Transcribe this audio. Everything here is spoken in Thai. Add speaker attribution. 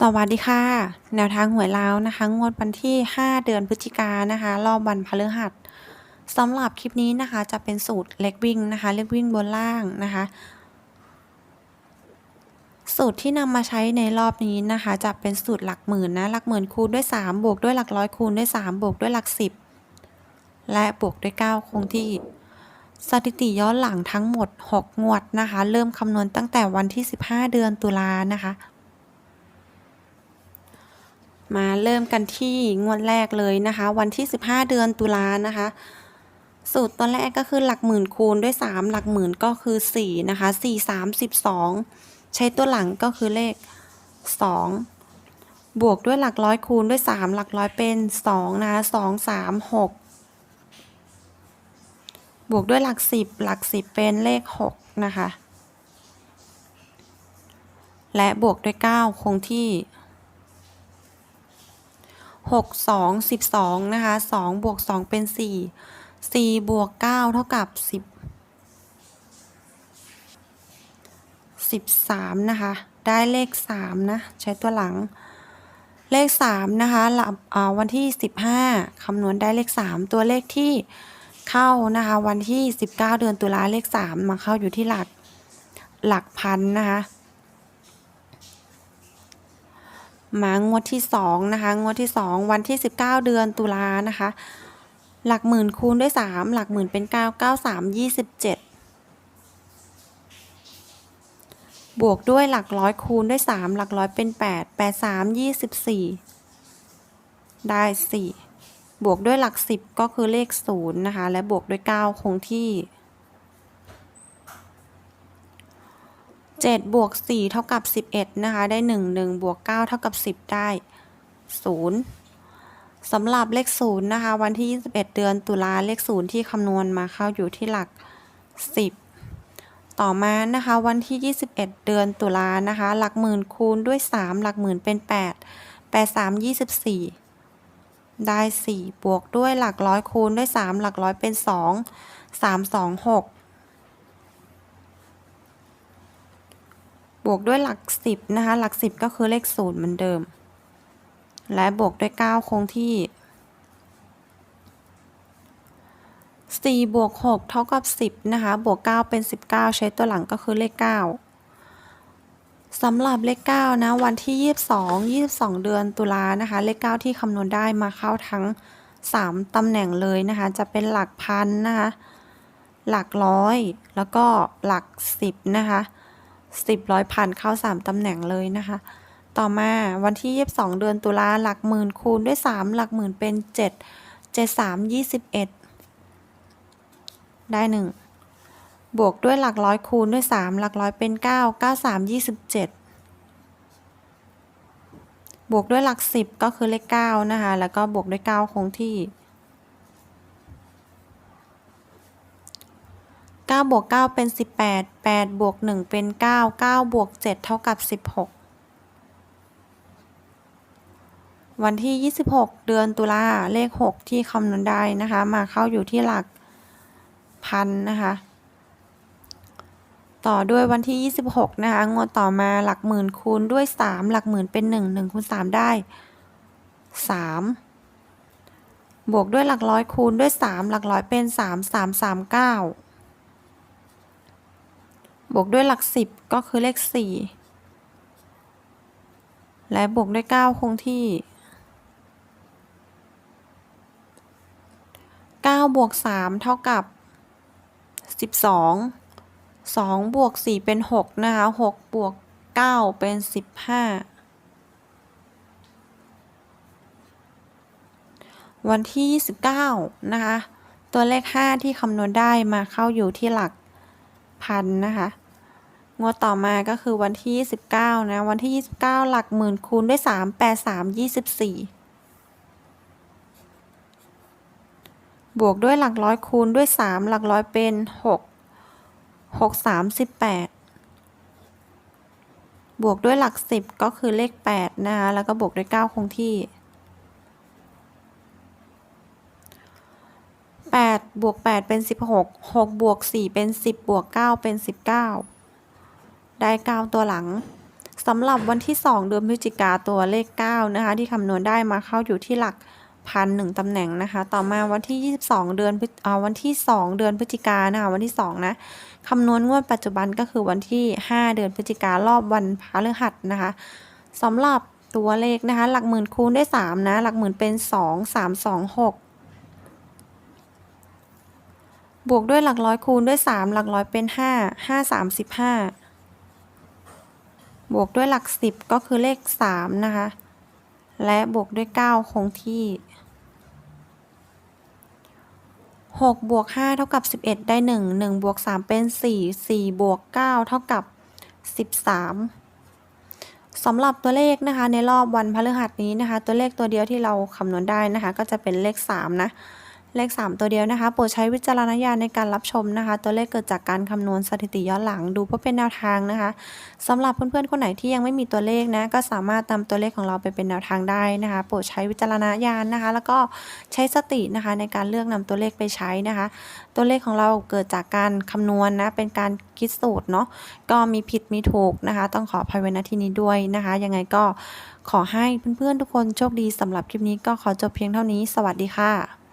Speaker 1: สวัสดีค่ะ แนวทางหวยลาวนะคะ งวดวันที่ 5 เดือนพฤศจิกานนะคะ รอบวันพฤหัสสำหรับคลิปนี้นะคะ จะเป็นสูตรเล็กวิ่งนะคะเล็กวิ่งบนล่างนะคะ สูตรที่นำมาใช้ในรอบนี้นะคะ จะเป็นสูตรหลักหมื่นนะหลักหมื่นคูณด้วย 3 บวกด้วยหลักร้อยคูณด้วย 3 บวกด้วยหลัก 10 และบวกด้วย 9 คงที่สถิติย้อนหลังทั้งหมด 6 งวดนะคะ เริ่มคำนวณตั้งแต่วันที่ 15 เดือนตุลานะคะ มาเริ่มกันที่งวดแรกเลยนะคะ วันที่ 15 เดือนตุลานะคะ สูตรตัวแรกก็คือหลักหมื่นคูณด้วย 3 หลักหมื่นก็คือ 4 นะคะ 4 3 12 ใช้ตัวหลังก็คือเลข 2 บวกด้วยหลักร้อยคูณด้วย 3 หลักร้อยเป็น 2 นะคะ 2 3 6 บวกด้วยหลัก 10 หลัก 10 เป็นเลข 6 นะคะ และบวกด้วย 9 คงที่ หกสองสิบสองนะคะสองบวกสองเป็นสี่สี่บวกเก้าเท่ากับสิบสิบสามนะคะ ได้เลขสามนะ ใช้ตัวหลัง เลขสามนะคะหลับวันที่สิบห้าคำนวณได้เลขสามตัวเลขที่เข้านะคะ วันที่สิบเก้าเดือนตุลาเลขสามมาเข้าอยู่ที่หลักหลักพันนะคะ มางวดที่สองนะคะ งวดที่สองวันที่สิบเก้าเดือนตุลานะคะ หลักหมื่นคูณด้วยสามหลักหมื่นเป็นเก้าเก้าสามยี่สิบเจ็ดบวกด้วยหลักร้อยคูณด้วยสามหลักร้อยเป็นแปดแปดสามยี่สิบสี่ได้สี่บวกด้วยหลักสิบก็คือเลขศูนย์นะคะ และบวกด้วยเก้าคงที่ 7บวก4เท่ากับ 11 นะคะ ได้ 1 1บวก9เท่ากับ 10 ได้ 0สำหรับเลข 0 นะคะ วันที่ 21 เดือนตุลาเลข 0 ที่คำนวณมาเข้าอยู่ที่หลัก 10 ต่อมานะคะ วันที่ 21 เดือนตุลานะคะ หลักหมื่นคูณด้วย 3 หลักหมื่นเป็น 8 8 3 24 ได้ 4 บวกด้วยหลักร้อยคูณด้วย 3 หลักร้อยเป็น 2 3 2 6 บวกด้วยหลักสิบนะคะ หลักสิบก็คือเลขศูนย์เหมือนเดิม และบวกด้วยเก้าคงที่สี่บวกหกเท่ากับสิบนะคะ บวกเก้าเป็นสิบเก้าใช้ตัวหลังก็คือเลขเก้าสำหรับเลขเก้านะ วันที่ยี่สิบสองยี่สิบสองเดือนตุลานะคะ เลขเก้าที่คำนวณได้มาเข้าทั้งสามตำแหน่งเลยนะคะ จะเป็นหลักพันนะคะ หลักร้อย แล้วก็หลักสิบนะคะ สิบร้อยพันเข้าสามตำแหน่งเลยนะคะ ต่อมาวันที่ยี่สิบสองเดือนตุลาหลักหมื่นคูณด้วยสามหลักหมื่นเป็นเจ็ดเจ็ดสามยี่สิบเอ็ดได้หนึ่งบวกด้วยหลักร้อยคูณด้วยสามหลักร้อยเป็นเก้าเก้าสามยี่สิบเจ็ดบวกด้วยหลักสิบก็คือเลขเก้านะคะ แล้วก็บวกด้วยเก้าคงที่ 9บวก9เป็น 18 8บวก1เป็น 9 9บวก7เท่ากับ 16 วันที่ 26 เดือนตุลาเลข 6 ที่คำนวณได้นะคะ มาเข้าอยู่ที่หลักพันนะคะ ต่อด้วยวันที่ 26 นะคะ งวดต่อมาหลักหมื่นคูณด้วย 3 หลักหมื่นเป็น 1 1คูณ3 ได้ 3บวกด้วยหลักร้อยคูณด้วย 3 หลักร้อยเป็น 3 3 3 9 บวกด้วยหลักสิบก็คือเลขสี่และบวกด้วยเก้าคงที่เก้าบวกสามเท่ากับสิบสองสองบวกสี่เป็นหกนะคะหกบวกเก้าเป็นสิบห้าวันที่ยี่สิบเก้านะคะ ตัวเลขห้าที่คำนวณได้มาเข้าอยู่ที่หลักพันนะคะ งวดต่อมาก็คือวันที่ 29 นะ วันที่ 29 หลักหมื่นคูณด้วย 3 8 3 24 บวกด้วยหลักร้อยคูณด้วย 3 หลักร้อยเป็น 6 6 3 18 บวกด้วยหลัก 10 ก็คือเลข 8 นะคะ แล้วก็บวกด้วย 9 คงที่ 8 บวก 8 เป็น 16 6 บวก 4 เป็น 10 บวก 9 เป็น 19 ได้ 9 ตัวหลังสำหรับวันที่ 2 เดือนพฤศจิกาตัวเลข 9 นะคะ ที่คำนวณได้มาเข้าอยู่ที่หลักพันหนึ่งตำแหน่งนะคะ ต่อมาวันที่ 22 เดือนอ่าวันที่ 2 เดือนพฤศจิกานะคะวันที่ 2 นะคำนวณงวดปัจจุบันก็คือวันที่ 5 เดือนพฤศจิการอบวันพฤหัสนะคะสำหรับตัวเลขนะคะ หลักหมื่นคูณด้วย3นะ หลักหมื่นเป็น 2 3 2 6บวกด้วยหลักร้อยคูณด้วย 3 หลักร้อยเป็น 5 5 35 บวกด้วยหลัก10ก็คือเลข3นะคะ และบวกด้วย9คงที่6บวก5เท่ากับ11ได้1 1บวก3เป็น4 4บวก9เท่ากับ13สำหรับตัวเลขนะคะในรอบวันพฤหัสนี้นะคะ ตัวเลขตัวเดียวที่เราคำนวณได้นะคะ ก็จะเป็นเลข3นะ เลข 3 ตัวเดียวนะคะโปรดใช้วิจารณญาณในการรับชมนะคะ ตัวเลขเกิดจากการคำนวณสถิติย้อนหลังดูเพื่อเป็นแนวทางนะคะสำหรับเพื่อนๆคนไหนที่ยังไม่มีตัวเลขนะก็สามารถนำตัวเลขของเราไปเป็นแนวทางได้นะคะโปรดใช้วิจารณญาณนะคะ แล้วก็ใช้สตินะคะในการเลือกนำตัวเลขไปใช้นะคะ ตัวเลขของเราเกิดจากการคำนวณนะเป็นการคิดสูตรเนาะก็มีผิดมีถูกนะคะ ต้องขออภัยไว้ณที่นี้ด้วยนะคะ ยังไงก็ขอให้เพื่อนๆทุกคนโชคดีสำหรับคลิปนี้ก็ขอจบเพียงเท่านี้ สวัสดีค่ะ